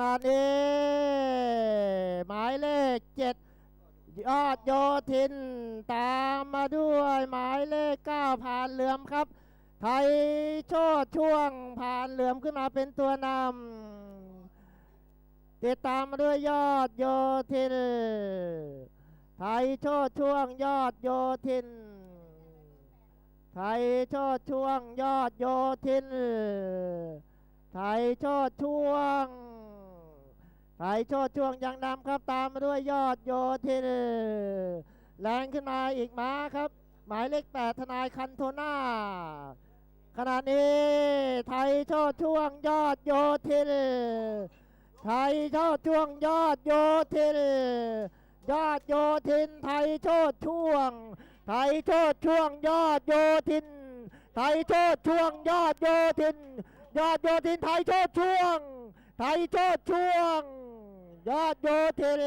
ณะนี้หมายเลขเจ็ดยอดโยธินตามมาด้วยหมายเลขเก้าผ่านเหลื่อมครับ ไทยโชดช่วงผ่านเหลื่อมขึ้นมาเป็นตัวนำติดตามมาด้วยยอดโยธิน ไทยโชดช่วงยอดโยธิน ไทยโชดช่วงยอดโยธิน ไทยโชดช่วง ไทยโชดช่วงยังนำครับตามมาด้วยยอดโยธินแรงขึ้นมาอีกม้าครับ หมายเลขแปดทนายคันโทนาขณะนี้ไทยโชดช่วงยอดโยธินไทยโชดช่วงยอดโยธินยอดโยธิน ไทยโชดช่วง ไทยโชดช่วงยอดโยธิน ไทยโชดช่วงยอดโยธิน ยอดโยธินไทยโชดช่วง ไทยโชดช่วง ยอดโยธิน